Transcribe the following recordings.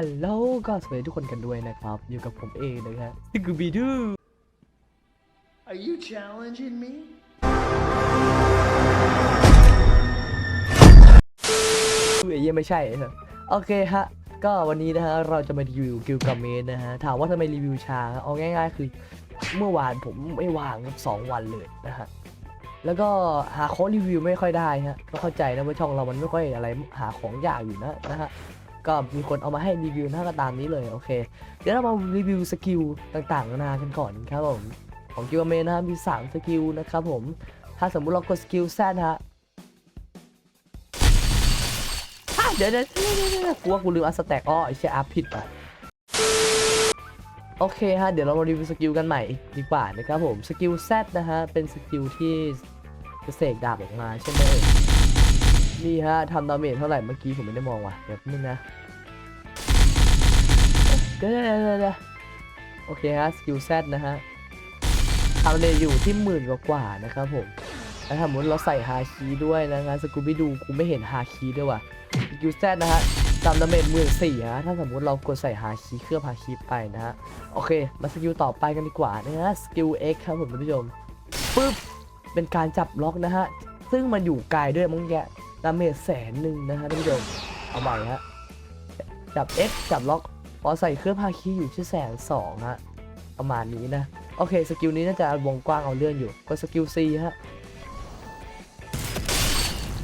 ฮัลโหลก็สวัสดีทุกคนกันด้วยนะครับ อยู่กับผมเองนะครับที่กูบีดู Are you challenging me? เอ้ยไม่ใช่ครับโอเคฮะ ก็วันนี้นะฮะเราจะมารีวิวกิลกาเมนนะฮะ ถามว่าทำไมรีวิวช้าเอาง่ายๆ คือเมื่อวานผมไม่ว่างครับสองวันเลยนะฮะแล้วก็หาของรีวิวไม่ค่อยได้ฮะก็เข้าใจนะว่าช่องเรามันไม่ค่อยอะไรหาของยากอยู่นะนะฮะ ก็มีคนเอามาให้รีวิวหน้าก็ตามนี้เลยโอเค เดี๋ยวเรามารีวิวสกิลต่างๆนานากันก่อนครับผมของกิลเมนนะฮะมี3สกิลนะครับผมถ้าสมมุติเรากดสกิลแซดฮะเดี๋ยวเดี๋ยวเดี๋ยวเดี๋ยวกูว่ากูลืมอัสแต็กอ้อไอเชี่ยอัพผิดไปโอเคฮะเดี๋ยวเรามารีวิวสกิลกันใหม่ดีกว่านะครับผมสกิลแซดนะฮะเป็นสกิลที่จะเสกดาบออกมาใช่ไหมเอ่ย นี่ฮะทำดาเมจเท่าไหร่เมื่อกี้ผมไม่ได้มองว่ะเดี๋ยวนึงนะเดี๋ยวเดโอเคฮะสกิลแซดนะฮะทำเลยอยู่ที่หมื่นกว่าๆนะครับผมแล้วถ้าสมมติเราใส่ฮาคีด้วยนะฮะสกูบี้ดูกูไม่เห็นฮาคีด้วยว่ะยูแซดนะฮะจำดาเมจหมื่นสี่ฮะถ้าสมมติเรากดใส่ฮาคีเคลือบฮาคีไปนะฮะโอเค มาสกิลต่อไปกันดีกว่านะฮะสกิล X ครับผมท่านผู้ชมปึ๊บเป็นการจับล็อกนะฮะซึ่งมันอยู่ไกลด้วยมั้งแก ดาเมจแสนหนึ่งนะฮะท่านผู้ชมเอาใหม่ฮะจับ X จับล็อกพอใส่เคลือบฮาคีอยู่ที่แสนสองฮะประมาณนี้นะ โอเค สกิลนี้น่าจะวงกว้างเอาเรื่องอยู่ ก็สกิล C ฮะ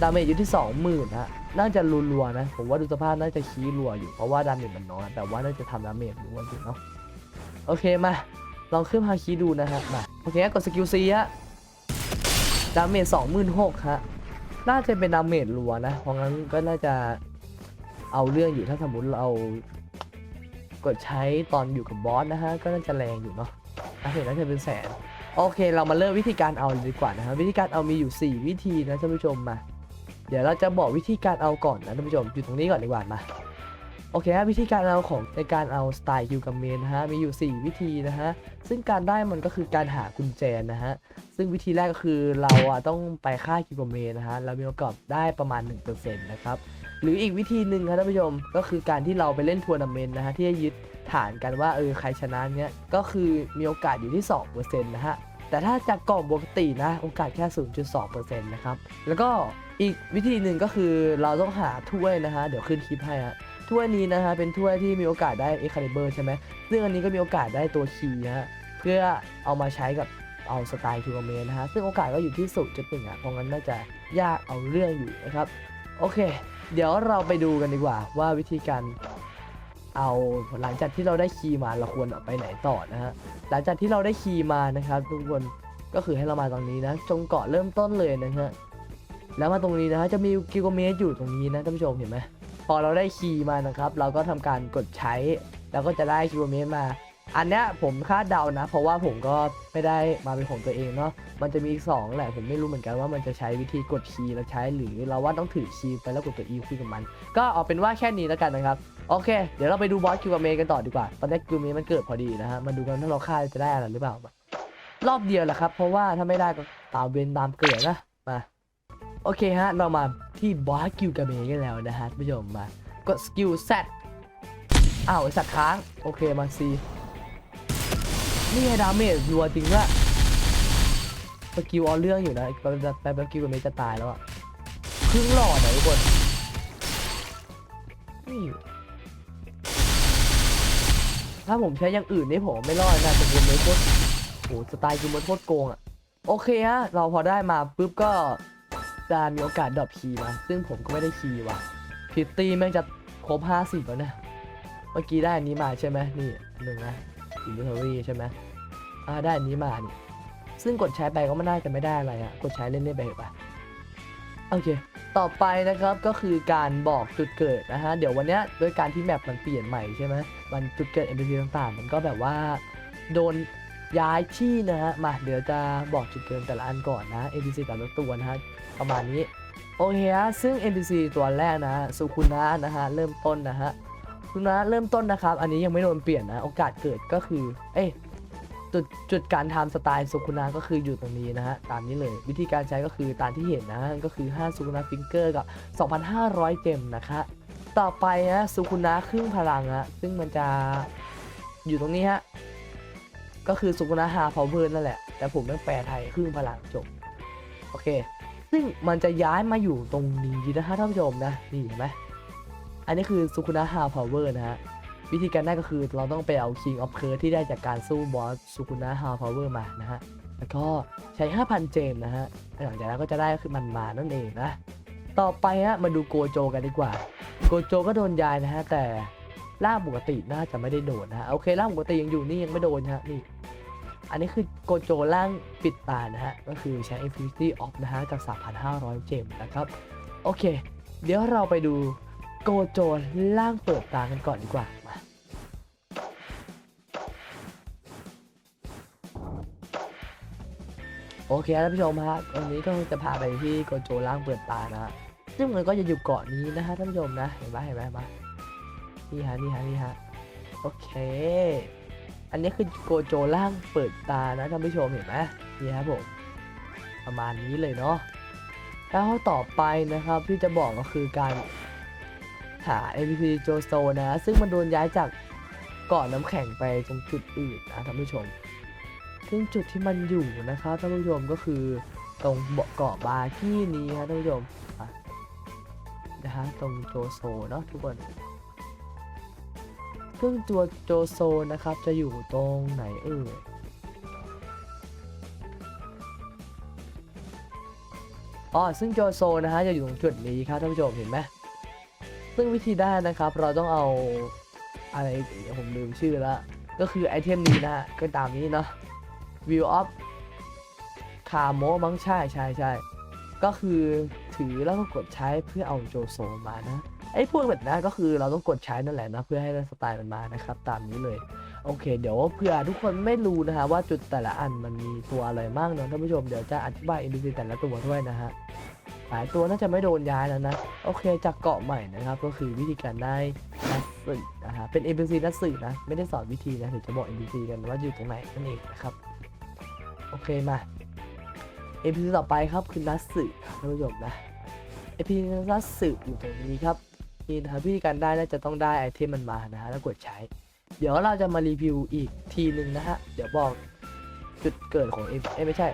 ดาเมจอยู่ที่ 20,000ฮะน่าจะรัวๆนะ ผมว่าดูสภาพน่าจะคีรัวอยู่เพราะว่าดาเมจมันน้อยแต่ว่าน่าจะทำดาเมจรัวอยู่เนาะโอเคมา ลองขึ้นฮาคีดูนะฮะมาโอเคกดสกิล C ฮะดาเมจ26,000ฮะ น่าจะเป็นดาเมจรัวนะ เพราะงั้นก็น่าจะเอาเรื่องอยู่ถ้าสมมติเรากดใช้ตอนอยู่กับบอสนะฮะ ก็น่าจะแรงอยู่เนาะน่าเห็นน่าจะเป็นแสน โอเค เรามาเริ่มวิธีการเอาเลยดีกว่านะครับวิธีการเอามีอยู่ 4 วิธีนะท่านผู้ชมมา เดี๋ยวเราจะบอกวิธีการเอาก่อนนะท่านผู้ชมอยู่ตรงนี้ก่อนดีกว่ามา โอเคครับวิธีการเอาของในการเอาสไตล์คิวกับเมนนะฮะมีอยู่ 4 วิธีนะฮะซึ่งการได้มันก็คือการหากุญแจนะฮะซึ่งวิธีแรกก็คือเราอะต้องไปฆ่าคิวกับเมนนะฮะเรามีโอกาสได้ประมาณ 1%นะครับหรืออีกวิธีหนึ่งครับท่านผู้ชมก็คือการที่เราไปเล่นทัวร์นาเมนต์นะฮะที่จะยึดฐานกันว่าเออใครชนะเนี้ยก็คือมีโอกาสอยู่ที่2%นะฮะแต่ถ้าจากกล่องปกตินะโอกาสแค่ 0.2%นะครับแล้วก็อีกวิธีหนึ่งก็คือเราต้องหาถ้วยนะฮะเดี๋ยวขึ้นคลิปให้ฮะ ถ้วยนี้นะฮะเป็นถ้วยที่มีโอกาสได้ e x c a l i b u r ใช่ไหมซึ่งอันนี้ก็มีโอกาสได้ตัวคีย์นะฮะเพื่อเอามาใช้กับเอาสไตล์ทูร์เมนนะฮะซึ่งโอกาสก็อยู่ที่0.1อะเพราะงั้นน่าจะยากเอาเรื่องอยู่นะครับโอเค เดี๋ยวเราไปดูกันดีกว่าว่าวิธีการเอาหลังจากที่เราได้คีย์มาเราควรไปไหนต่อนะฮะหลังจากที่เราได้คีย์มานะครับทุกคนก็คือให้เรามาตรงนี้นะจงเกาะเริ่มต้นเลยนะฮะแล้วมาตรงนี้นะฮะจะมีกิโลเมตรอยู่ตรงนี้นะท่านผู้ชมเห็นไหม อเราได้คีย์มานะครับ เราก็ทำการกดใช้ แล้วก็จะได้กิโลเมตรมา อันเนี้ยผมคาดเดานะ เพราะว่าผมก็ไม่ได้มาเป็นของตัวเองเนาะมันจะมีสองแหละผมไม่รู้เหมือนกันว่ามันจะใช้วิธีกดคีย์แล้วใช้หรือเราว่าต้องถือคีย์ไปแล้วกดตัว E คุยกับมัน ก็เอาเป็นว่าแค่นี้แล้วกันนะครับโอเค เดี๋ยวเราไปดูบอสคิวเมย์กันต่อดีกว่า ตอนนี้คิวเมย์มันเกิดพอดีนะฮะมาดูกันถ้าเราฆ่าจะได้อะไรหรือเปล่ารอบเดียวแหละครับเพราะว่าถ้าไม่ได้ก็ตามเวนตามเกิดนะ โอเคฮะ เรามาที่บอสคิวกับเมย์กันแล้วนะฮะผู้ชมมากดสกิล Z อ้าวสัตว์ค้าง โอเคมาซีนี่ไงดาเมจรัวจริงด้วยสกิลเอาเรื่องอยู่นะแป๊บแป๊บแป๊บคิวกับเมย์จะตายแล้วอะครึ่งหลอดนะทุกคนนี่ถ้าผมใช้อย่างอื่นนี่ผมไม่รอดนะแต่ผมเลยโคตรโหสไตล์คือมันโคตรโกงอะ่ะโอเคฮะเราพอได้มาปุ๊บก็ จะมีโอกาสดรอปคีย์มาซึ่งผมก็ไม่ได้คีย์ว่ะพิตตี้แม่งจะครบ 50 แล้วนะเมื่อกี้ได้อันนี้มาใช่ไหมนี่หนึ่งนะอินเทอรี่ใช่ไหมอ่าได้อันนี้มานี่ซึ่งกดใช้ไปก็ไม่น่าจะไม่ได้อะไรอะ่ะกดใช้เล่นๆไปเถอะปะโอเค ต่อไปนะครับก็คือการบอกจุดเกิดนะฮะ เดี๋ยววันนี้ด้วยการที่แมปมันเปลี่ยนใหม่ใช่ไหมมันจุดเกิด NPC ต่างๆ มันก็แบบว่าโดน ย้ายที่นะฮะ มาเดี๋ยวจะบอกจุดเกิดแต่ละอันก่อนนะ NPC แต่ละตัวนะฮะ ประมาณนี้ โอเคฮะ ซึ่ง NPC ตัวแรกนะสุคุนะนะฮะ เริ่มต้นนะฮะสุคุนะเริ่มต้นนะครับ อันนี้ยังไม่โดนเปลี่ยนนะ โอกาสเกิดก็คือ เอ้จุดจุดการทำสไตล์สุคุนะก็คืออยู่ตรงนี้นะฮะ ตามนี้เลยวิธีการใช้ก็คือตามที่เห็นนะก็คือ 5 สุคุนะฟิงเกอร์กับ 2,500 เจมนะคะต่อไปฮะสุคุนะครึ่งพลังฮะซึ่งมันจะอยู่ตรงนี้ฮะ ก็คือสุกุนะฮาพาวเวอร์นั่นแหละ แต่ผมต้องแปลไทยครึ่งพลังจบ โอเค ซึ่งมันจะย้ายมาอยู่ตรงนี้นะฮะท่านผู้ชมนะ นี่เห็นไหมอันนี้คือสุกุนะฮาพาวเวอร์นะฮะ วิธีการได้ก็คือเราต้องไปเอา King of Curse ที่ได้จากการสู้บอสสุกุนะฮาพาวเวอร์มานะฮะ แล้วก็ใช้ 5,000 เจมนะฮะ หลังจากนั้นก็จะได้คือมันมานั่นเองนะ ต่อไปฮะมาดูโกโจกันดีกว่า โกโจก็โดนย้ายนะฮะแต่ ร่างปกติน่าจะไม่ได้โดนนะโอเคร่างปกติยังอยู่นี่ยังไม่โดนฮะนี่อันนี้คือโกโจร่างปิดตานะฮะก็คือใช้ Infinity Off นะฮะจาก3,500 เจมนะครับ โอเค เดี๋ยวเราไปดูโกโจร่างเปิดตากันก่อนดีกว่ามาโอเคท่านผู้ชมฮะวันนี้ก็จะพาไปที่โกโจร่างเปิดตานะฮะซึ่งมันก็จะอยู่เกาะนี้นะฮะท่านผู้ชมนะเห็นไหมเห็นไหมเห็นไหม นี่ฮะนี่ฮะนี่ฮะโอเค อันนี้คือโกโจร่างเปิดตานะท่านผู้ชมเห็นไหมนี่ครับผมประมาณนี้เลยเนาะแล้วต่อไปนะครับที่จะบอกก็คือการหา NPC โจโซนะ ซึ่งมันโดนย้ายจากเกาะน้ำแข็งไปตรงจุดอื่นนะท่านผู้ชม ซึ่งจุดที่มันอยู่นะครับท่านผู้ชมก็คือตรงเกาะบาที่นี้ครับท่านผู้ชมนะฮะตรงโจโซเนาะทุกคน ซึ่องตัวโจโซนะครับ จะอยู่ตรงไหนเอ่ยอ๋อซึ่งโจโซนะฮะจะอยู่ตรงจุดนี้ครับท่านผู้ชมเห็นไหมซึ่งวิธีได้นะครับ เราต้องเอาอะไรผมลืมชื่อแล้วก็คือไอเทมนี้นะฮะก็ตามนี้เนาะ View of คาโมมั้งใช่ใช่ใช่ก็คือถือแล้วก็กดใช้เพื่อเอาโจโซมานะ ไอ้พวกแบบนั้นก็คือเราต้องกดใช้นั่นแหละนะเพื่อให้สไตล์มันมานะครับ ตามนี้เลย โอเค เดี๋ยวเผื่อทุกคนไม่รู้นะฮะว่าจุดแต่ละอันมันมีตัวอะไรบ้างเนาะท่านผู้ชมเดี๋ยวจะอธิบาย NPC แต่ละตัวด้วยนะฮะหลายตัวน่าจะไม่โดนย้ายแล้วนะ โอเคจากเกาะใหม่นะครับ ก็คือวิธีการได้นัดสื่อนะฮะเป็น NPC นัดสื่อนะ ไม่ได้สอนวิธีนะเดี๋ยวจะบอก NPC กันว่าอยู่ตรงไหนนั่นเองนะครับ โอเคมา NPC ต่อไปครับคือนัดสื่อท่านผู้ชมนะ NPC นัดสื่ออยู่ตรงนี้ครับ นี่นะครับวิธีการได้น่าจะต้องได้ไอเทมมันมานะฮะแล้วกดใช้ เดี๋ยวเราจะมารีวิวอีกทีหนึ่งนะฮะเดี๋ยวบอกจุดเกิดของเอ้ไม่ใช่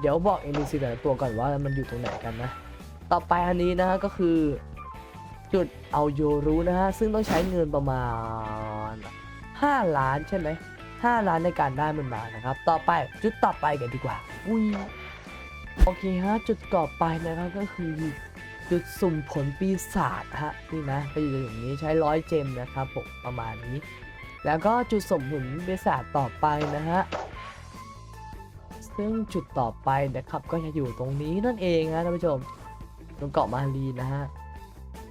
เดี๋ยวบอก NPC แต่ละตัวก่อนว่ามันอยู่ตรงไหนกันนะ ต่อไปอันนี้นะฮะก็คือ จุดเอาโยรู้นะฮะซึ่งต้องใช้เงินประมาณ 5 ล้านใช่ไหม5ล้านในการได้มันมานะครับ ต่อไปจุดต่อไปกันดีกว่า อุ้ย โอเคฮะ จุดต่อไปนะครับก็คือ จุดสุ่มผลปีศาจฮะนี่นะไปอยู่อย่างนี้ใช้ร้อยเจมนะครับผมประมาณนี้ แล้วก็จุดสุ่มผลปีศาจต่อไปนะฮะซึ่งจุดต่อไปนะครับก็จะอยู่ตรงนี้นั่นเองนะท่านผู้ชมตรงเกาะมารีนะฮะ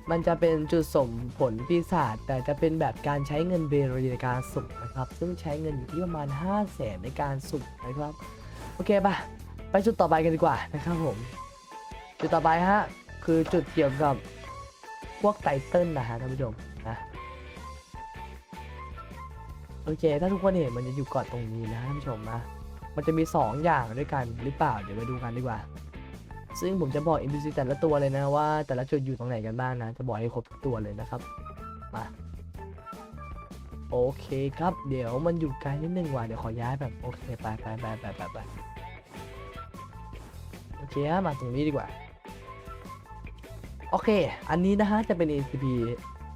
มันจะเป็นจุดสมผลปีศาจแต่จะเป็นแบบการใช้เงินเบรีในการสุ่มนะครับ ซึ่งใช้เงินอยู่ที่ประมาณ 5 0 0แสนในการสุ่มนะครับ โอเคป่ะ ไปจุดต่อไปกันดีกว่านะครับผม จุดต่อไปฮะ คือจุดเกี่ยวกับพวกไตเติลนะฮะท่านผู้ชมนะโอเค ถ้าทุกคนเห็นมันจะอยู่เกาะตรงนี้นะท่านผู้ชมนะมันจะมี 2 อย่างด้วยกันหรือเปล่า เดี๋ยวมาดูกันดีกว่า ซึ่งผมจะบอก NPC แต่ละตัวเลยนะว่า แต่ละจุดอยู่ตรงไหนกันบ้างนะ จะบอกให้ครบตัวเลยนะครับ มา โอเคครับ เดี๋ยวมันอยู่ไกลนิดนึงว่ะ เดี๋ยวขอย้ายแบบโอเคไปไปไปไปไปไปโอเคมาตรงนี้ดีกว่า โอเค อันนี้นะฮะจะเป็น NPC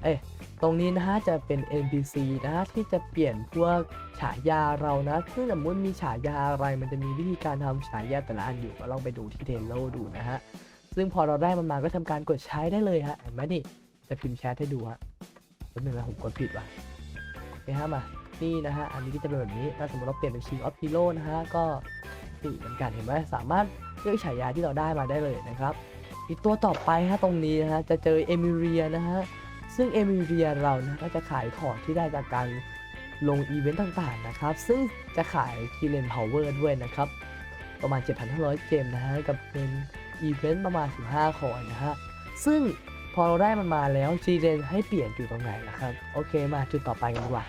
เอ้ยตรงนี้นะฮะจะเป็น NPC นะฮะที่จะเปลี่ยนพวกฉายาเรานะซึ่งสมมติมีฉายาอะไรมันจะมีวิธีการทำฉายาแต่ละอันอยู่ก็ลองไปดูที่เทรลโลดูนะฮะ ซึ่งพอเราได้มันมาก็ทำการกดใช้ได้เลยฮะ เห็นไหมนี่ จะพิมพ์แชทให้ดูฮะแป๊บนึงนะผมกดผิดว่ะโอเคฮะมา นี่นะฮะ อันนี้ก็จะเป็นแบบนี้ ถ้าสมมติเราเปลี่ยนเป็น King of Hero นะฮะ ก็นี่เหมือนกันเห็นไหมสามารถเลือกฉายาที่เราได้มาได้เลยนะครับ อีกตัวต่อไปฮะตรงนี้นะฮะจะเจอเอมิเรียนะฮะซึ่งเอมิเรียเรานะก็จะขายของที่ได้จากการลงอีเวนต์ต่างๆนะครับ ซึ่งจะขายคีเลนพาวเวอร์ด้วยนะครับ ประมาณ 7,500 เจมนะฮะกับเป็นอีเวนต์ประมาณ 15 คอยนะฮะซึ่งพอเราได้มันมาแล้วจีเลนให้เปลี่ยนอยู่ตรงไหนนะครับ โอเคมาจุดต่อไปกันดีกว่า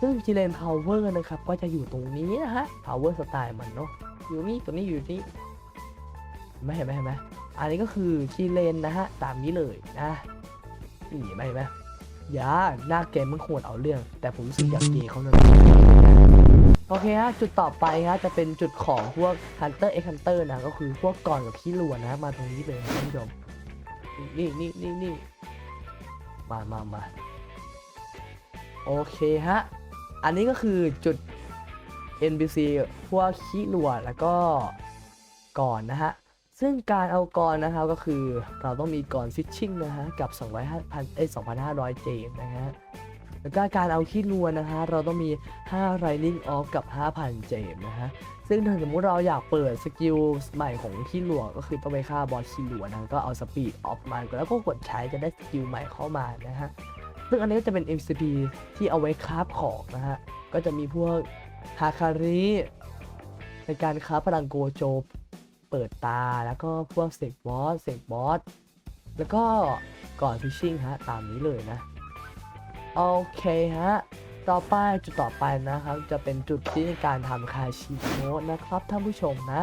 ซึ่งจีเลนพาวเวอร์นะครับก็จะอยู่ตรงนี้นะฮะพาวเวอร์สไตล์มันเนาะอยู่นี่ตัวนี้อยู่นี่ไหมเห็นไหมเห็นไหม อันนี้ก็คือจีเลนนะฮะ ตามนี้เลยนะหนีไหมไหมอย่าหน้าเกมมันโหดเอาเรื่อง แต่ผมรู้สึกอยากเกย์เขาน่อยโอเคฮะ จุดต่อไปฮะ จะเป็นจุดของพวก Hunter x Hunter นะ ก็คือพวกก่อนกับขี้ลวนนะมาตรงนี้เลยท่านผู้ชมนี่นี่นี่นี่มามามาโอเคฮะ อันนี้ก็คือจุด NPC พวกขี้ลัวแล้วก็ก่อนนะฮะ ซึ่งการเอากรนะครับก็คือเราต้องมีกรฟิชชิ่งนะฮะกับ 2,500เอ้ย2,500 เจมนะฮะแล้วก็การเอาขี้ลัวนะฮะเราต้องมี 5 Running Off กับ 5,000 เจมนะฮะซึ่งถ้าสมมติเราอยากเปิดสกิลใหม่ของขี้หลัวก็คือต้องไปฆ่าบอสขี้หลัวนะก็เอาสปีดออฟมาแล้วก็กดใช้จะได้สกิลใหม่เข้ามานะฮะซึ่งอันนี้ก็จะเป็น MCP ที่เอาไว้คราฟของนะฮะก็จะมีพวกฮาคาริในการคราฟพลังโกโจ เปิดตาแล้วก็พวกเสกบอสเสกบอสแล้วก็ก่อนฟิชชิ่งฮะตามนี้เลยนะ โอเคฮะ ต่อไปจุดต่อไปนะครับ จะเป็นจุดที่ในการทำคาชิโมะนะครับท่านผู้ชมนะ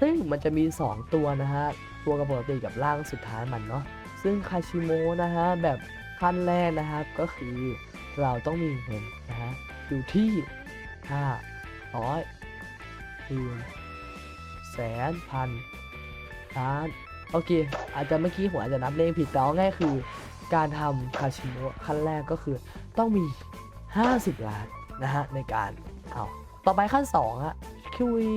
ซึ่งมันจะมี 2 ตัวนะฮะ ตัวกับปกติกับร่างสุดท้ายมันเนาะซึ่งคาชิโมะนะฮะ แบบขั้นแรกนะครับก็คือเราต้องมีเงินนะฮะ อยู่ที่ห้าร้อยคูณ แสนพันล้านโอเค อาจจะเมื่อกี้ผมอาจจะนับเลขผิดแต่เอาง่ายคือ การทำคาชิโนะขั้นแรกก็คือต้องมี 50 ล้านนะฮะในการเอาต่อไปขั้น2ฮะคิวี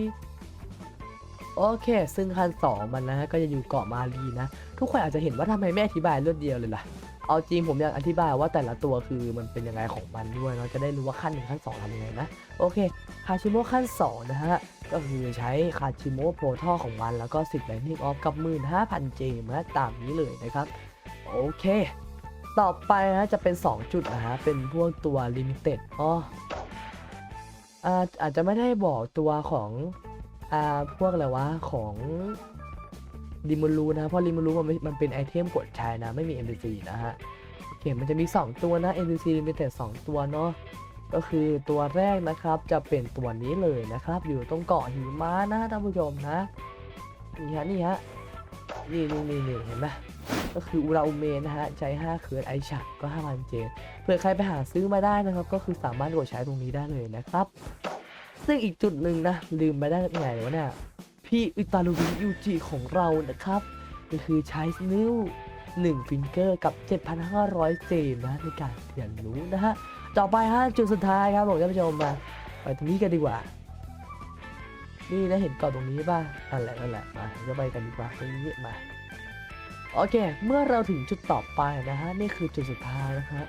โอเค ซึ่งขั้น 2 มันนะ ก็จะอยู่เกาะมารีนะ ทุกคนอาจจะเห็นว่าทำไมไม่อธิบายรวดเดียวเลยล่ะ เอาจริงผมอยากอธิบายว่าแต่ละตัวคือมันเป็นยังไงของมันด้วยเนาะจะได้รู้ว่าขั้นหนึ่งขั้นสองทำยังไงนะ โอเคคาชิโมะขั้น 2 นะฮะ ก็คือใช้คาชิโมโปรทอของมัน แล้วก็10 Lightning Off กับ15,000เจมนะตามนี้เลยนะครับ โอเค ต่อไปนะจะเป็น 2 จุดนะฮะ เป็นพวกตัว Limited อ๋ออาจจะไม่ได้บอกตัวของอ่าพวกอะไรวะของดิมูรูนะ เพราะดิมูรูมันมันเป็นไอเทมกดใช้นะ ไม่มี NPC นะฮะ โอเค มันจะมี 2 ตัวนะ NPC Limited 2ตัวเนาะ ก็คือตัวแรกนะครับจะเป็นตัวนี้เลยนะครับ อยู่ตรงเกาะหิมะนะท่านผู้ชมนะนี่ฮะนี่ฮะนี่นี่นี่นี่เห็นไหมก็คืออุราอุเมนนะฮะใจ5เคิร์ดไอชักก็5,000เจนเผื่อใครไปหาซื้อมาได้นะครับ ก็คือสามารถกดใช้ตรงนี้ได้เลยนะครับ ซึ่งอีกจุดหนึ่งนะลืมไปได้ยังไงวะเนี่ยพี่อุตาลุวิยูจิของเรานะครับก็คือใช้นิ้ว1ฟิงเกอร์กับ 7,500เจนนะในการเรียนรู้นะฮะ ต่อไปฮะจุดสุดท้ายครับผมท่านผู้ชมมาไปตรงนี้กันดีกว่า นี่นะเห็นเกาะตรงนี้ป่ะนั่นแหละนั่นแหละมาจะไปกันดีกว่าตรงนี้มาโอเค เมื่อเราถึงจุดต่อไปนะฮะนี่คือจุดสุดท้ายนะฮะ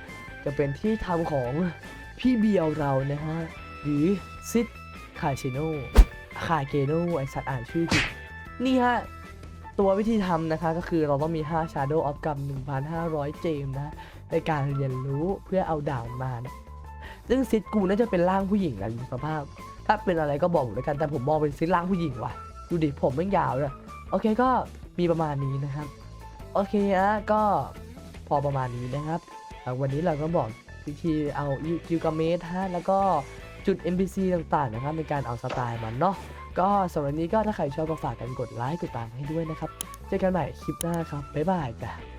จะเป็นที่ทำของพี่เบียวเรานะฮะหรือซิดคาชิโนคาเกโนไอสัตว์อ่านชื่อผิดนี่ฮะตัววิธีทำนะคะก็คือเราต้องมี 5 Shadow of กับ1,500 เจมนะ ในการเรียนรู้เพื่อเอาดาวมานะซึ่งซิดกูน่าจะเป็นร่างผู้หญิงนะสภาพ ถ้าเป็นอะไรก็บอกผมแล้วกันแต่ผมมองเป็นซิดร่างผู้หญิงว่ะดูดิผมไม่ยาวเลยโอเคก็มีประมาณนี้นะครับ โอเคนะก็พอประมาณนี้นะครับวันนี้เราก็บอกวิธีเอากิลกาเมทฮะแล้วก็จุด NPC ต่างๆนะครับในการเอาสไตล์มันเนาะก็สำหรับนนี้ก็ถ้าใครชอบก็ฝากกันกดไลค์กดตามให้ด้วยนะครับ เจอกันใหม่คลิปหน้าครับ บ๊ายบายจ้ะ